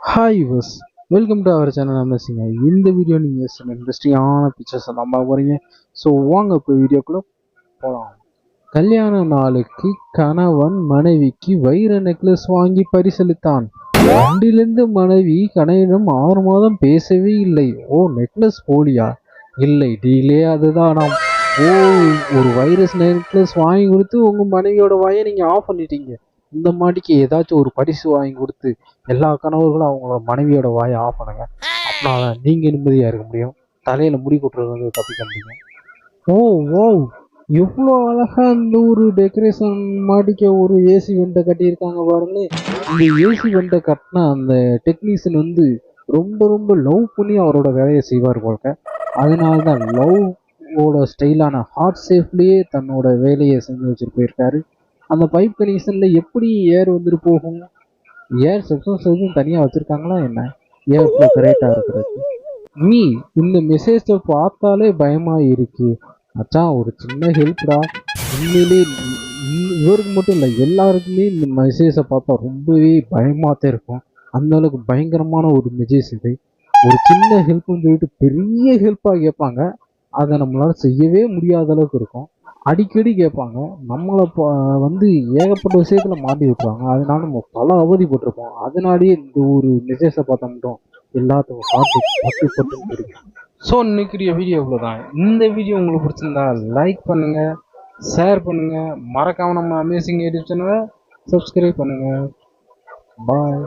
Hi வஸ் welcome to our channel அமேசிங்க இந்த வீடியோ நீங்கள் சில இன்ட்ரெஸ்டிங்கான பிக்சர்ஸ் நம்ம போகிறீங்க ஸோ வாங்க இப்போ வீடியோக்குள்ளே போகலாம் கல்யாண நாளுக்கு கணவன் மனைவிக்கு வைர நெக்லஸ் வாங்கி பரிசளித்தான். அன்றிலிருந்து மனைவி கணவனிடம் ஆறு மாதம் பேசவே இல்லை. ஓ நெக்லஸ் போலியா? இல்லை டீலே அதுதானாம். ஓ ஒரு வைரஸ் நெக்லஸ் வாங்கி கொடுத்து உங்கள் மனைவியோட வாயை நீங்கள் ஆஃப் பண்ணிட்டீங்க. இந்த மாடிக்கு ஏதாச்சும் ஒரு பரிசு வாங்கி கொடுத்து எல்லா கணவர்களும் அவங்களோட மனைவியோட வாயை ஆஃப் பண்ணுங்க. அப்படின்னா நீங்கள் நிம்மதியாக இருக்க முடியும். தலையில் முடி கொட்டுறது வந்து தப்பிக்க முடியும். ஓ ஓ. எவ்வளோ அழகாக இந்த ஒரு டெக்கரேஷன் மாடிக்க ஒரு ஏசி வெண்டை கட்டியிருக்காங்க பாருங்களேன் இந்த ஏசி வெண்டை கட்டின அந்த டெக்னீஷியன் வந்து ரொம்ப ரொம்ப லவ் பண்ணி அவரோட வேலையை செய்வார் போல்க. அதனால தான் லவ்வோட ஸ்டைலான ஹார்ட் சேஃப்லேயே தன்னோட வேலையை செஞ்சு வச்சுட்டு போயிருக்காரு. அந்த பைப் கனெக்ஷனில் எப்படி ஏர் வந்துட்டு போகும்? ஏர் செக்ஷன் தனியாக வச்சுருக்காங்களா என்ன? ஏர் ஃப்ளோ கரெக்டாக இருக்கிறது. நீ இந்த மெசேஜை பார்த்தாலே பயமாக இருக்கு. அச்சான் ஒரு சின்ன ஹெல்ப்டா உண்மையிலே இவருக்கு மட்டும் இல்லை எல்லாருக்குமே இந்த மெசேஜை பார்த்தா ரொம்பவே பயமாக தான் இருக்கும். அந்த அளவுக்கு பயங்கரமான ஒரு மெசேஜ் இது. ஒரு சின்ன ஹெல்ப்னு சொல்லிட்டு பெரிய ஹெல்ப்பாக கேட்பாங்க. அதை நம்மளால் செய்யவே முடியாத அளவுக்கு இருக்கும். அடிக்கடி கேட்பாங்க. நம்மளை வந்து ஏகப்பட்ட விஷயத்துல மாட்டி விட்டுருவாங்க. அதனால நம்ம பல அவதிப்பட்டிருப்போம். அதனாலேயே இந்த ஒரு மெசேஜை பார்த்தா மட்டும் எல்லாத்துக்கும் பார்த்து பட்டு பட்டு ஸோ இன்னைக்குரிய வீடியோ இவ்வளோதான் இந்த வீடியோ உங்களுக்கு பிடிச்சிருந்தா லைக் பண்ணுங்க ஷேர் பண்ணுங்க. மறக்காம நம்ம அமேசிங் யூடியூப் சேனலை சப்ஸ்கிரைப் பண்ணுங்க. பாய்